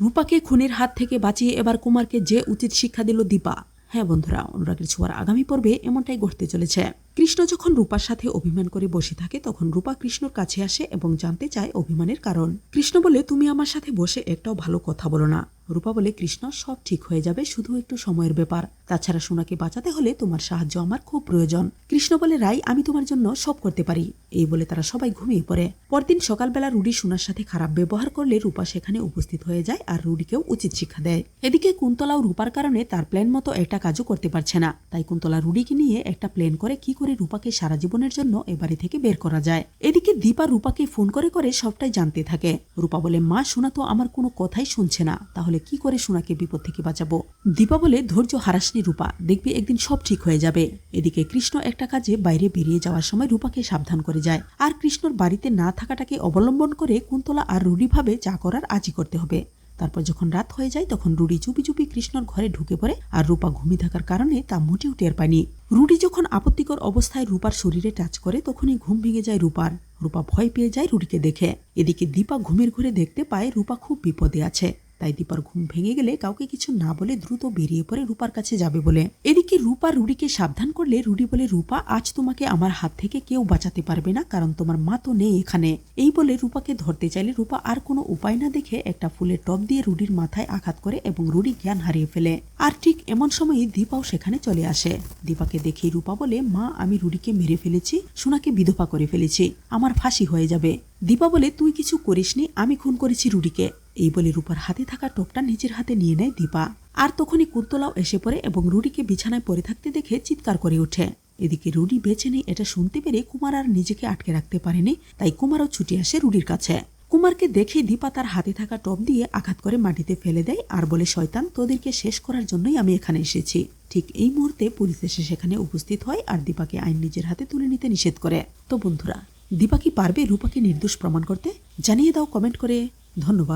রূপাকে খুনের হাত থেকে বাঁচিয়ে এবার কুমারকে যে উচিত শিক্ষা দিল দীপা। হ্যাঁ বন্ধুরা, অনুরাগের ছোঁয়ার আগামী পর্বে এমনটাই ঘটতে চলেছে। কৃষ্ণ যখন রূপার সাথে অভিমান করে বসে থাকে, তখন রূপা কৃষ্ণর কাছে আসে এবং জানতে চায় অভিমানের কারণ। কৃষ্ণ বলে, তুমি আমার সাথে বসে একটাও ভালো কথা বলো না। রূপা বলে, কৃষ্ণ, সব ঠিক হয়ে যাবে, শুধু একটু সময়ের ব্যাপার। তাছাড়া সোনাকে বাঁচাতে হলে তোমার সাহায্য আমার খুব প্রয়োজন। কৃষ্ণ বলে, রাই, আমি তোমার জন্য সব করতে পারি। এই বলে তারা সবাই ঘুমিয়ে পড়ে। পরদিন সকালবেলা রুডি সোনার সাথে খারাপ ব্যবহার করলে রূপা সেখানে উপস্থিত হয়ে যায় আর রুডিকেও উচিত শিক্ষা দেয়। এদিকে কুন্তলাও রূপার কারণে তার প্ল্যান মতো একটা কাজও করতে পারছে না। তাই কুন্তলা রুডিকে নিয়ে একটা প্ল্যান করে কি করে রূপাকে সারা জীবনের জন্য এ বাড়ি থেকে বের করা যায়। এদিকে দীপা রূপাকে ফোন করে করে সবটাই জানতে থাকে। রূপা বলে, মা, সোনা তো আমার কোনো কথাই শুনছে না। তাহলে কি করে সোনাকে বিপদ থেকে বাঁচাবো? দীপা বলে, ধৈর্য হারাসনি রূপা। দেখবি একদিন সব ঠিক হয়ে যাবে। এদিকে কৃষ্ণ একটা কাজে বাইরে বেরিয়ে যাওয়ার সময় রূপাকে সাবধান করে যায়। আর কৃষ্ণর বাড়িতে না থাকাটাকে অবলম্বন করে কুন্তলা আর রুডি ভাবে যা করার আজই করতে হবে। তারপর যখন রাত হয়ে যায়, তখন রুডি চুপি চুপি কৃষ্ণর ঘরে ঢুকে পড়ে আর রূপা ঘুমিয়ে থাকার কারণে তা মোটেও টের পায়নি। রুডি যখন আপত্তিকর অবস্থায় রূপার শরীরে টাচ করে, তখনই ঘুম ভেঙে যায় রূপার। রূপা ভয় পেয়ে যায় রুডিকে দেখে। এদিকে দীপা ঘুমের ঘুরে দেখতে পায় রূপা খুব বিপদে আছে। তাই দীপার ঘুম ভেঙে গেলে কাউকে কিছু না বলে দ্রুত বেরিয়ে পড়ে রূপার কাছে যাবে বলে। এদিকে রূপা রুডিকে সাবধান করলে রুডি বলে, রূপা, আজ তোমাকে আমার হাত থেকে কেউ বাঁচাতে পারবে না, কারণ তোমার মা তো নেই এখানে। এই বলে রূপাকে ধরতে চাইলে রূপা আর কোনো উপায় না দেখে একটা ফুলের টপ দিয়ে রুডির মাথায় আঘাত করে এবং রুডি জ্ঞান হারিয়ে ফেলে। আর ঠিক এমন সময়ই দীপাও সেখানে চলে আসে। দীপাকে দেখেই রূপা বলে, মা, আমি রুডিকে মেরে ফেলেছি, সোনাকে বিধবা করে ফেলেছি, আমার ফাঁসি হয়ে যাবে। দীপা বলে, তুই কিছু করিসনি, আমি খুন করেছি রুডিকে। এই বলে রূপার হাতে থাকা টোপটা নিজের হাতে নিয়ে নেয় দীপা। আর তখনই কুন্তলাও এসে পড়ে এবং রুডিকে বিছানায় পড়ে থাকতে দেখে চিৎকার করে ওঠে। এদিকে রুডি বেছে নেই এটা শুনতে পেরে কুমার আর নিজেকে আটকে রাখতে পারেনি, তাই কুমারও ছুটে আসে রুডির কাছে। কুমারকে দেখে দীপা তার হাতে থাকা টপ দিয়ে আঘাত করে মাটিতে ফেলে দেয় আর বলে, শয়তান, তোদেরকে শেষ করার জন্যই আমি এখানে এসেছি। ঠিক এই মুহূর্তে পুলিশ এসে সেখানে উপস্থিত হয় আর দীপাকে আইন নিজের হাতে তুলে নিতে নিষেধ করে। তো বন্ধুরা, দীপা কি পারবে রূপাকে নির্দোষ প্রমাণ করতে? জানিয়ে দাও কমেন্ট করে। ধন্যবাদ।